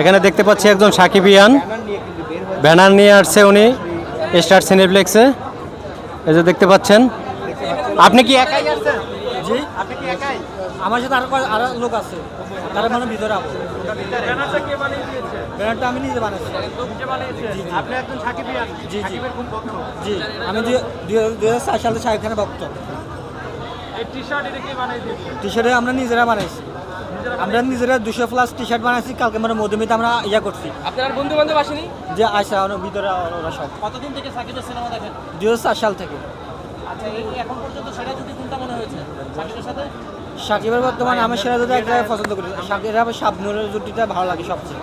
এখানে দেখতে পাচ্ছি একজন সাকিবিয়ান ব্যানার নিয়ে আসছে উনি স্টার সিনেপ্লেক্সে। এই যে দেখতে পাচ্ছেন। আপনি কি একাই আসছেন? জি। আপনি কি একাই? আমার সাথে আরও আরও লোক আছে। তারা মানে ভিতরে আবো ব্যানারটা আমি নিজে বানাচ্ছি আপনি একজন সাকিবিয়ান জি। ভক্ত জি। আমি দুই- দুই- দুই হাজার চার সালে শাহিদ খানের ভক্ত। টি শার্টে আমরা নিজেরা বানাইছি। আমরা নিজেরা দুশো প্লাস টি শার্ট বানাইছি কালকে মানে মধুমিতে আমরা ইয়া করছি। আপনার বন্ধু বান্ধব আসেনি? যে আসা ওর ভিতরে ওরা সব। কতদিন থেকে সাকিবের সিনেমা দেখেন? দুই হাজার চার সাল থেকে। আচ্ছা এখন পর্যন্ত সেটা যদি কোনটা মনে হয়েছে সাকিবের সাথে? সাকিবের বর্তমানে আমি সেরা যদি একটা পছন্দ করি সাকিবের আবার শাবনুরের জুটিটা ভালো লাগে সবচেয়ে।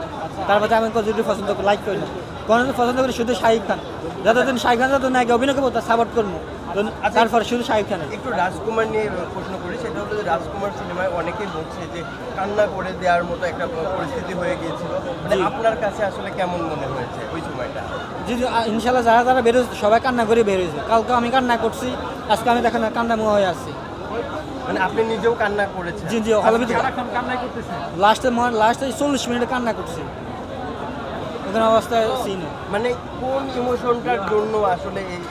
তারপরে আমি কোনো জুটি পছন্দ করি লাইক করি না। কোনো পছন্দ করি শুধু শাহিদ খান। যতদিন শাহিদ খান যতদিন আগে অভিনয় করব তার সাপোর্ট করব। তারপর শুধু শাহিদ খানের। একটু রাজকুমার নিয়ে প্রশ্ন করি সেটা হলো যে রাজকুমার সিনেমায় অনেকেই বলছে যে কান্না করে দেওয়ার মতো একটা পরিস্থিতি হয়ে গিয়েছিল। মানে আপনার কাছে আসলে কেমন মনে হয়েছে ওই সময়টা? জি জি ইনশাল্লাহ যারা যারা বেরোচ্ছে সবাই কান্না করে বেরোয়েছে কালকে আমি কান্না করছি আজকে আমি দেখেন কান্না মুখ হয়ে আসছি। মানে আপনি নিজেও কান্না করেছেন? জি জি লাস্টে লাস্টে চল্লিশ মিনিটে কান্না করছি। এখানে অবস্থায় সিন মানে কোন ইমোশনটার জন্য আসলে এই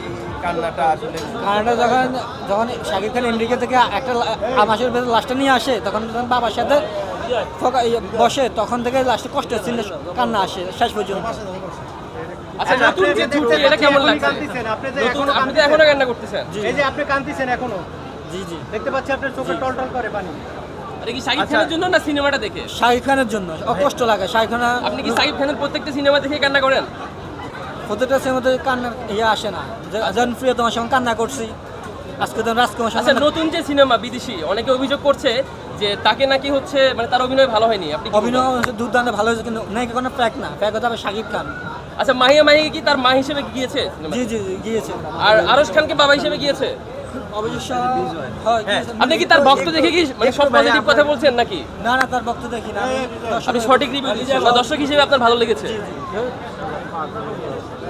কান্নাটা আসলে কারণটা যখন যখন শাকিব খান আমেরিকা থেকে একটা লা- মাসের ভেতরে লাস্টটা নিয়ে আসে তখন যখন বাবার সাথে ইয়ে বসে তখন থেকে লাস্টে কষ্ট সিন কান্না আসে শেষ পর্যন্ত। আচ্ছা আচ্ছা, নতুন যে এটা কেমন লাগছে? আপনি যে নতুন আপনি তো এখনও কান্না করতেছেন। এই যে আপনি কাঁদতেছেন এখনও? জি জি। দেখতে পাচ্ছি আপনার চোখে টলটল করে পানি। এটা কি সাকিব খানের জন্য না সিনেমাটা দেখে? শাহিদ খানের জন্য। কষ্ট লাগে। শাহিদ খান আপনি কি সাকিব খানের প্রত্যেকটা সিনেমা দেখে কান্না করেন? প্রত্যেকটা সিনেমাতে কান্নার ইয়ে আসে না। জনপ্রিয় যখন প্রিয় তোমার সঙ্গে কান্না করছি আজকে তো রাজকুমার আচ্ছা নতুন যে সিনেমা বিদেশি অনেকে অভিযোগ করছে যে তাকে নাকি হচ্ছে মানে তার অভিনয় ভালো হয়নি। আপনি অভিনয়? দুর্দান্ত ভালো হয়েছে কিন্তু নাকি কোনো প্যাক না। প্যাক হতে হবে শাকিব খান। আচ্ছা মাহিয়া মাহি কি তার মা হিসেবে গিয়েছে জি জি জি, গিয়েছে। আর আরশ খানকে বাবা হিসেবে গিয়েছে। আপনি কি তার ভক্ত দেখে কি মানে সব পজিটিভ কথা বলছেন নাকি? না না তার বক্তব্য দেখি না। দর্শক- আপনি সঠিক রিভিউ দর্শক হিসেবে আপনার ভালো লেগেছে।